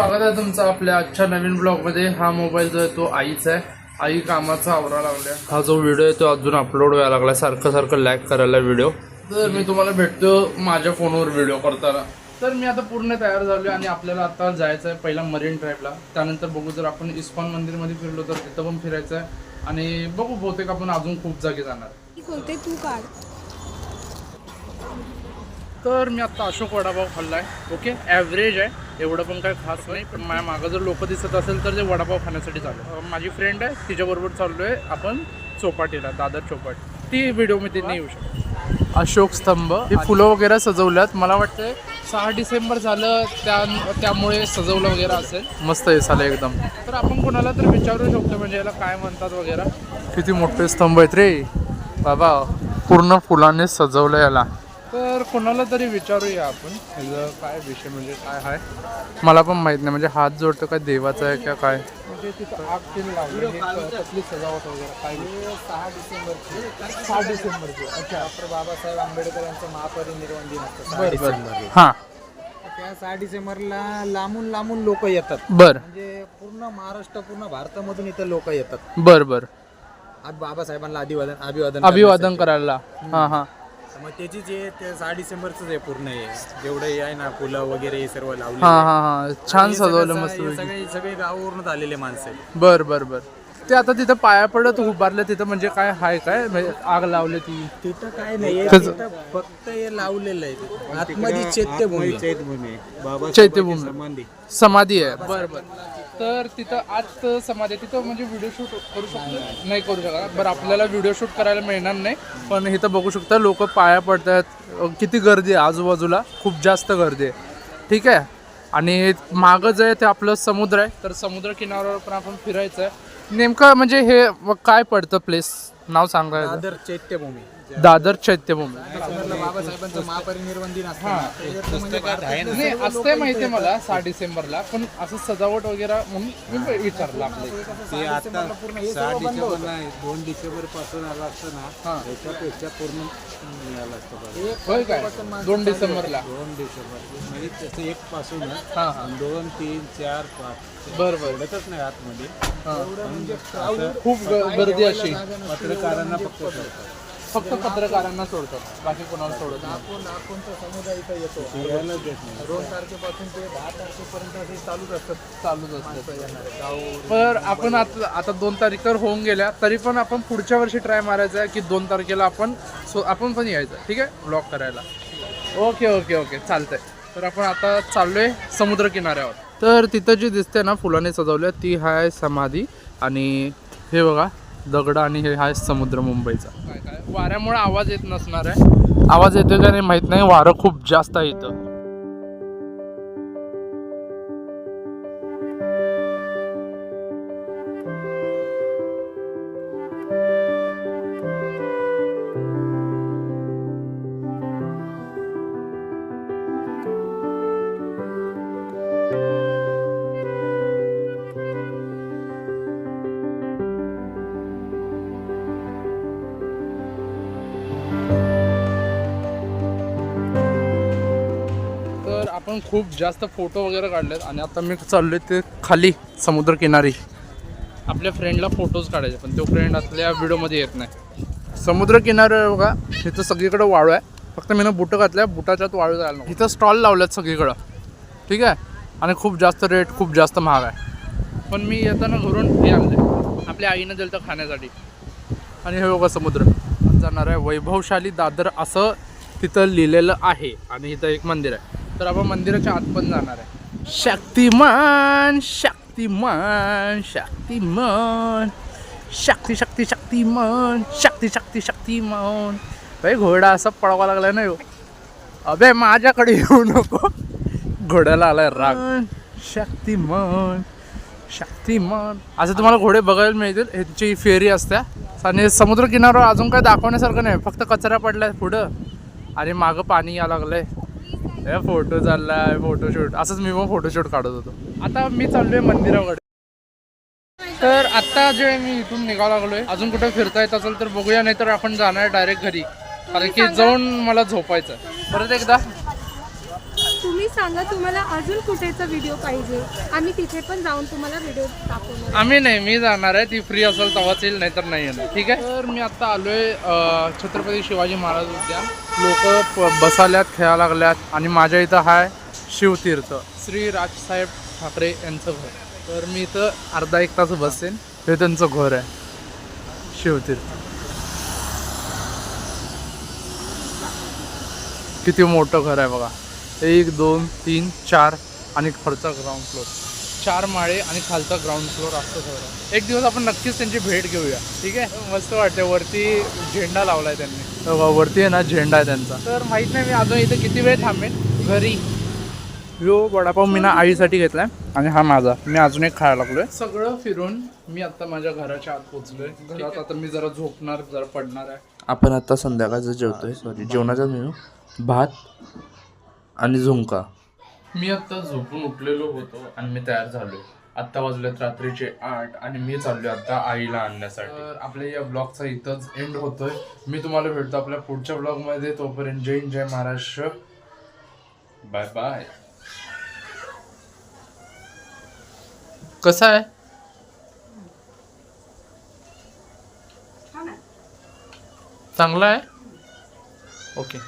स्वागत आहे तुमचं आपल्या आजच्या नवीन ब्लॉगमध्ये हा मोबाईल जो आहे तो आईचा आहे. आई कामाचा आवरा लागल्या. हा जो व्हिडिओ आहे तो अजून अपलोड व्हायला लागला सारखं सारखं लॅक करायला व्हिडिओ. तर मी तुम्हाला भेटतो माझ्या फोनवर व्हिडिओ करताना. तर मी आता पूर्ण तयार झालो आणि आपल्याला आता जायचं आहे पहिला मरीन ड्राईव्हला. त्यानंतर बघू जर आपण इस्कॉन मंदिरमध्ये फिरलो तर तिथं पण फिरायचं आहे. आणि बघू बहुतेक आपण अजून खूप जागी जाणार. तू काढ. तर मी आता अशोक वडापाव खाल्लाय. ओके? ॲव्हरेज आहे. एवढं पण काय खास नाही पण माझ्या मागं जर लोक दिसत असेल तर ते वडापाव खाण्यासाठी चालू आहे. माझी फ्रेंड आहे तिच्याबरोबर चाललोय आपण चौपाटीला दादर चौपाटी. ती व्हिडिओ मी तिने येऊ शकतो. अशोक स्तंभ. हे फुलं वगैरे सजवल्यात. मला वाटतं सहा डिसेंबर झालं त्या त्यामुळे सजवलं वगैरे असेल. मस्त आहे साला एकदम. तर आपण कोणाला तर विचारू शकतो म्हणजे याला काय म्हणतात वगैरे. किती मोठे स्तंभ आहेत रे. बाबा पूर्ण फुलाने सजवलं याला. कोणाला तरी विचारूया आपण. ह्याचं काय विषय म्हणजे काय आहे मला पण माहीत नाही. म्हणजे हात जोडतो काय देवाचा आहे का काय? म्हणजे तिथं आग कसली सजावट वगैरे? काय सहा डिसेंबरची. सहा डिसेंबरची. अच्छा. डॉक्टर बाबासाहेब आंबेडकर यांचं महापरिनिर्वाण दिन असतं. सहा बर बर. डिसेंबरला. हां. त्या सहा डिसेंबरला लांबून लांबून लोक येतात. बर. म्हणजे पूर्ण महाराष्ट्र पूर्ण भारतामधून इथं लोक येतात. बर बर. आज बाबासाहेबांना अभिवादन अभिवादन अभिवादन. करायला. हां हां. मग त्याची जे ते सहा डिसेंबरच आहे पूर्ण हे. जेवढं हे आहे ना फुलं वगैरे हे सर्व लावले हां हां हां. छान सजवलं मस्त सगळे सगळे गावावरूनच आलेले माणसं आहेत. बर बर बर. ते आता तिथं पाया पडत उभारलं तिथं म्हणजे काय हाय काय? म्हणजे आग लावली ती. तिथं काय नाही तिथं फक्त हे लावलेलं आहे आतमध्ये चैत्यभूमी. चैतभूमी बाबा चैत्यभूमी. समाधी आहे. बर बर. तर तिथं आज समाज आहे. तिथं म्हणजे व्हिडिओ शूट करू शकतो? नाही करू शकत. बरं आपल्याला व्हिडिओ शूट करायला मिळणार नाही. पण इथं बघू शकता लोक पाया पडतात किती गर्दी आहे आजूबाजूला? खूप जास्त गर्दी आहे. ठीक आहे? आणि मागं जे आहे ते आपलं समुद्र आहे. तर समुद्र किनाऱ्यावर पण आपण फिरायचं आहे. नेमकं म्हणजे हे काय पडतं प्लेस नाव सांगायचं चैत्यभूमी. दादर चैत्यभूमी बाबासाहेबांचं महापरिनिर्वाण दिन असतं ना, त्याच्यात म्हणजे भारतातलं नाही असते माहिती आहे मला सहा डिसेंबरला पण असं सजावट वगैरे म्हणून मी विचारलं आपलं ते आता सहा डिसेंबर नाही दोन डिसेंबरपासून आला असतं ना त्याच्यापेक्षा पूर्ण मिळालं असतं बघा. होय काय? दोन डिसेंबरला. दोन डिसेंबर म्हणजे त्याचं एक पासून हा हा. दोन तीन चार पाच. बर बर. पडतच नाही आतमध्ये. हा. खूप ग- गर्दी अशी. पत्रकारांना फक्त करतात फक्त पत्रकारांना सोडतात बाकी कोणाला सोडत लाखो लाखोंचा समुदाय इथं येतो. दोन तारखेपासून ते दहा तारखेपर्यंत हे चालूच असतात चालूच असतं. पर आपण आता आता दोन तारीखवर होऊन गेल्या तरी पण आपण पुढच्या वर्षी ट्राय मारायचा आहे की दोन तारखेला आपण सो आपण पण यायचं. ठीक आहे? ब्लॉक करायला. ओके ओके ओके चालतंय. तर आपण आता चाललोय समुद्र किनाऱ्यावर तर तिथं जी दिसते ना फुलाने सजवल्या ती हाय समाधी. आणि हे बघा दगड आणि हे हाय समुद्र मुंबईचा. वाऱ्यामुळे आवाज येत नसणार आहे. आवाज येतोय का नाही माहीत नाही. वारं खूप जास्त आहे इथं. आपण खूप जास्त फोटो वगैरे काढलेत आणि आता मी चाललोय ते खाली समुद्र किनारी. आपल्या फ्रेंडला फोटोज काढायचे पण तो फ्रेंड आपल्या व्हिडिओमध्ये येत नाही. समुद्र किनारे बघा इथं सगळीकडे वाळू आहे. फक्त मी ना बुटं घातल्या बुटाच्यात वाळू जायला नको. इथं स्टॉल लावल्यात सगळीकडं. ठीक आहे? आणि खूप जास्त रेट खूप जास्त महाग आहे. पण मी येताना घरून हे आणले आपल्या आईनं दिलं तर खाण्यासाठी. आणि हे बघा समुद्र. जाणार आहे वैभवशाली दादर असं तिथं लिहिलेलं आहे. आणि इथं एक मंदिर आहे. तर आपण मंदिराच्या आत पण जाणार आहे. शक्तिमान शक्तिमान शक्तिमान. शक्ती शक्ती शक्तिमान शक्ती शक्ती शक्तिमान. भाई घोडा असा पळवा लागलाय ना ह्यो. अबे माझ्याकडे येऊ नको. घोड्याला आलाय राग. शक्तिमान शक्तिमान. असं तुम्हाला घोडे बघायला मिळतील. ह्यांची फेरी असत्या आणि समुद्र किनाऱ्यावर अजून काय दाखवण्यासारखं नाही. फक्त कचरा पडलाय पुढं. आणि मागं पाणी या लागलंय. हे फोटो चाललाय फोटोशूट असंच मी पण फोटोशूट काढत होतो. आता मी चाललोय मंदिराकडे. तर आता जे मी इथून निघावं लागलोय अजून कुठे फिरता येत असेल तर बघूया नाही तर आपण जाणार डायरेक्ट घरी. कारण की जाऊन मला झोपायचं परत एकदा सांगा तुम्हाला अजून कुठेचा व्हिडिओ पाहिजे? आम्ही तिथे पण जाऊन तुम्हाला व्हिडिओ दाखवणार. आम्ही नाही मी जाणार आहे. ती फ्री असेल तेव्हाच येईल नाही तर नाही येणार. ठीक आहे? तर मी आता आलोय अं, छत्रपती शिवाजी महाराज उद्यान. लोक बसाल्यात खेळा लागल्यात आणि माझ्या इथं हाय शिवतीर्थ. श्री राजसाहेब ठाकरे यांचं घर. तर मी इथं अर्धा एक तास बसेन. हे त्यांचं घर आहे. शिवतीर्थ. किती मोठं घर आहे बघा. एक दोन तीन चार आणि वरचा ग्राउंड फ्लोर चार माळे आणि खालचा ग्राउंड फ्लोर असं घर आहे एक दिवस आपण नक्कीच त्यांची भेट घेऊया. ठीक आहे? मस्त वाटते वरती झेंडा लावलाय त्यांनी. तर व- वरती आहे ना झेंडा आहे त्यांचा. तर माहीत नाही मी अजून इथे किती वेळ थांबेन. घरी. यो वडापाव मी ना आईसाठी घेतलाय आणि हा माझा. मी अजून एक खायला लागलोय. सगळं फिरून मी आता माझ्या घराच्या आत पोहोचलोय. घरात आता मी जरा झोपणार जरा पडणार आहे. आपण आता संध्याकाळचं जेवतोय. सॉरी जेवणाचा मेनू. भात आणि झुंका मी आता झोपून उठलेलो होतो आणि मी तयार झालोय. आत्ता वाजलेत रात्रीचे आठ आणि मी चाललोय आता आईला आणण्यासाठी. तर आपल्या या ब्लॉगचा इथंच एंड होतोय. मी तुम्हाला भेटतो आपल्या पुढच्या ब्लॉगमध्ये. तोपर्यंत जय हिंद, जय महाराष्ट्र. बाय बाय कसं आहे. चांगला आहे? ओके.